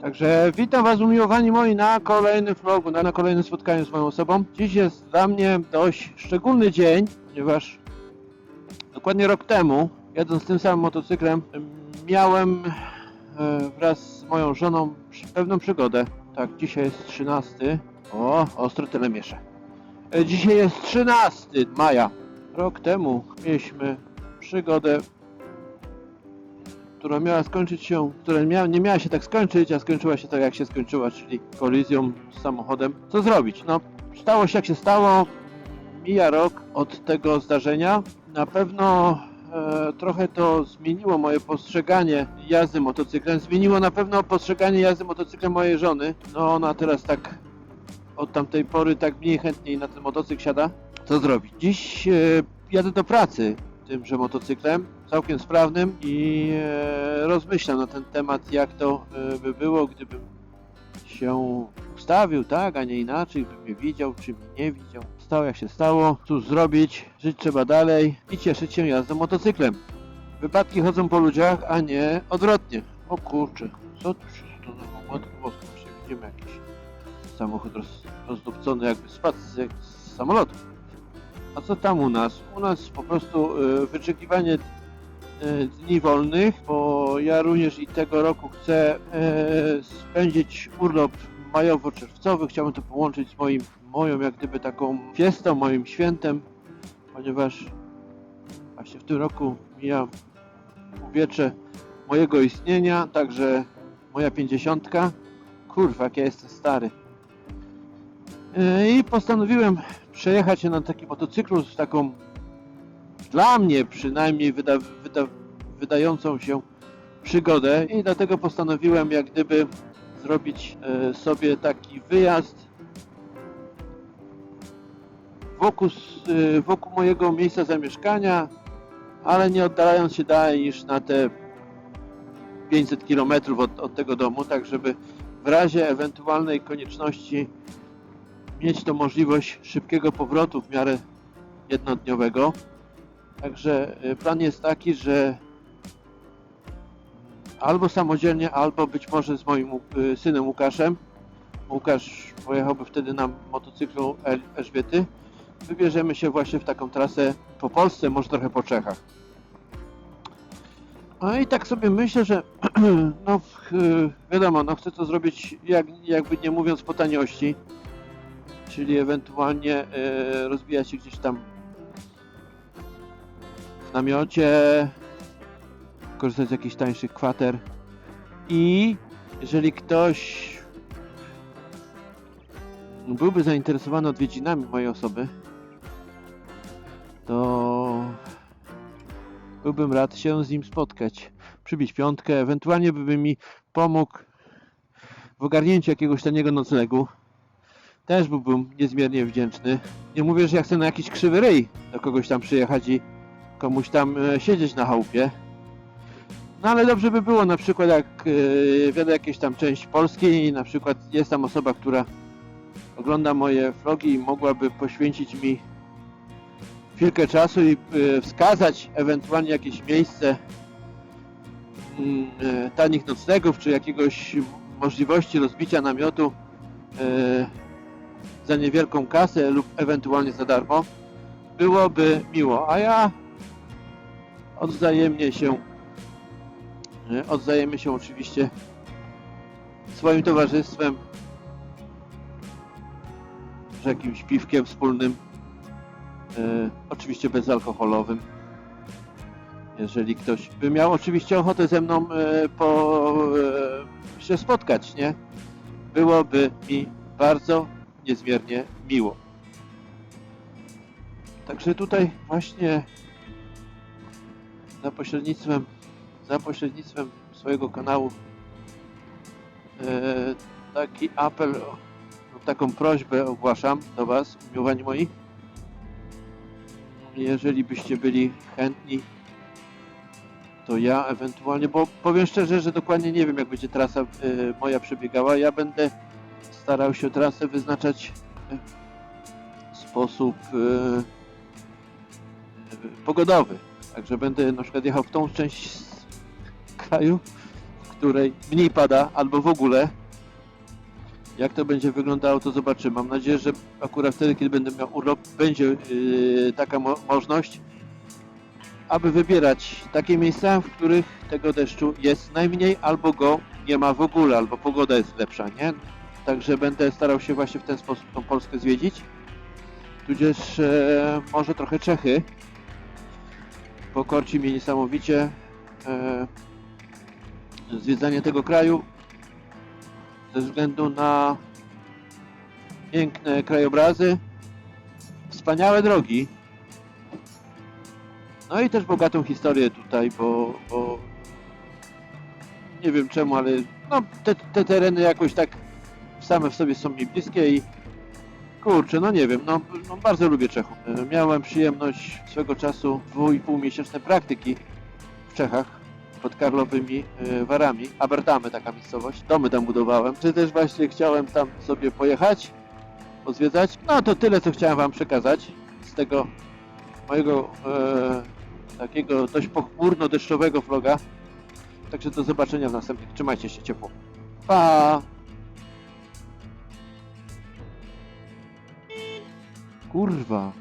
Także witam Was umiłowani moi na kolejnym vlogu, na, na kolejnym spotkaniu z moją osobą. Dziś jest dla mnie dość szczególny dzień, ponieważ dokładnie rok temu, jadąc tym samym motocyklem, miałem e, wraz z moją żoną pewną przygodę. Tak, dzisiaj jest 13. O, ostro tyle miesza. E, Dzisiaj jest 13 maja. Rok temu mieliśmy przygodę która miała skończyć się, która nie miała się tak skończyć, a skończyła się tak jak się skończyła, czyli kolizją z samochodem. Co zrobić? No, stało się jak się stało. Mija rok od tego zdarzenia. Na pewno e, trochę to zmieniło moje postrzeganie jazdy motocyklem. Zmieniło na pewno postrzeganie jazdy motocyklem mojej żony. No ona teraz tak od tamtej pory tak mniej chętniej na ten motocykl siada. Co zrobić? Dziś e, jadę do pracy tymże motocyklem, całkiem sprawnym i e, rozmyślam na ten temat, jak to e, by było, gdybym się ustawił, tak, a nie inaczej, bym mnie widział, czy mnie nie widział. Stało jak się stało, cóż zrobić, żyć trzeba dalej i cieszyć się jazdą motocyklem. Wypadki chodzą po ludziach, a nie odwrotnie. O kurczę, co tu się stanęło? Matko Boska, widzimy jakiś samochód roz, rozdupcony, jakby spadł z, jak z samolotu. A co tam u nas? U nas po prostu y, wyczekiwanie y, dni wolnych, bo ja również i tego roku chcę y, spędzić urlop majowo-czerwcowy. Chciałbym to połączyć z moim, moją jak gdyby taką fiestą, moim świętem, ponieważ właśnie w tym roku mija uwiecze mojego istnienia, także moja pięćdziesiątka. Kurwa, jak ja jestem stary. Y, I postanowiłem przejechać się na takim motocyklu z taką dla mnie przynajmniej wyda, wyda, wydającą się przygodę. I dlatego postanowiłem jak gdyby zrobić e, sobie taki wyjazd wokół, e, wokół mojego miejsca zamieszkania, ale nie oddalając się dalej niż na te 500 km od, od tego domu, tak żeby w razie ewentualnej konieczności mieć to możliwość szybkiego powrotu w miarę jednodniowego. Także y, plan jest taki, że albo samodzielnie, albo być może z moim y, synem Łukaszem. Łukasz pojechałby wtedy na motocyklu El- Elżbiety. Wybierzemy się właśnie w taką trasę po Polsce, może trochę po Czechach. No i tak sobie myślę, że no y, wiadomo, no chcę to zrobić jak, jakby nie mówiąc po taniości czyli ewentualnie e, rozbijać się gdzieś tam w namiocie, korzystać z jakichś tańszych kwater i jeżeli ktoś byłby zainteresowany odwiedzinami mojej osoby, to byłbym rad się z nim spotkać, przybić piątkę, ewentualnie by mi pomógł w ogarnięciu jakiegoś taniego noclegu. Też byłbym niezmiernie wdzięczny. Nie mówię, że ja chcę na jakiś krzywy ryj do kogoś tam przyjechać i komuś tam e, siedzieć na chałupie. No ale dobrze by było na przykład jak e, wiadę jakieś tam część Polski i na przykład jest tam osoba, która ogląda moje vlogi i mogłaby poświęcić mi chwilkę czasu i e, wskazać ewentualnie jakieś miejsce mm, tanich noclegów, czy jakiegoś możliwości rozbicia namiotu za niewielką kasę lub ewentualnie za darmo, byłoby miło. A ja odzajemnie się odzajemy się oczywiście swoim towarzystwem, że jakimś piwkiem wspólnym, e, oczywiście bezalkoholowym. Jeżeli ktoś by miał oczywiście ochotę ze mną e, po, e, się spotkać, nie? Byłoby mi bardzo niezmiernie miło. Także tutaj właśnie za pośrednictwem za pośrednictwem swojego kanału e, taki apel o- lub taką prośbę ogłaszam do Was, umiłowani moi. Jeżeli byście byli chętni, to ja ewentualnie, bo powiem szczerze, że dokładnie nie wiem jak będzie trasa e, moja przebiegała. Ja będę starał się trasę wyznaczać e, w sposób e, e, pogodowy. Także będę na przykład jechał w tą część kraju, w której mniej pada, albo w ogóle. Jak to będzie wyglądało, to zobaczymy. Mam nadzieję, że akurat wtedy, kiedy będę miał urlop, będzie taka mo- możliwość, aby wybierać takie miejsca, w których tego deszczu jest najmniej, albo go nie ma w ogóle, albo pogoda jest lepsza, nie? Także będę starał się właśnie w ten sposób tą Polskę zwiedzić. Tudzież e, może trochę Czechy, bo korci mnie niesamowicie e, zwiedzanie tego kraju. Ze względu na piękne krajobrazy, wspaniałe drogi, no i też bogatą historię tutaj, bo, bo nie wiem czemu, ale no, te, te tereny jakoś tak same w sobie są mi bliskie i kurczę, no nie wiem, no, no bardzo lubię Czechów. E, Miałem przyjemność swego czasu dwu miesięczne praktyki w Czechach pod Karlowymi e, Warami, Abertamy taka miejscowość, domy tam budowałem, czy też właśnie chciałem tam sobie pojechać, pozwiedzać. No to tyle, co chciałem wam przekazać z tego mojego e, takiego dość pochmurno-deszczowego vloga. Także do zobaczenia w następnych. Trzymajcie się ciepło. Pa! Kurwa.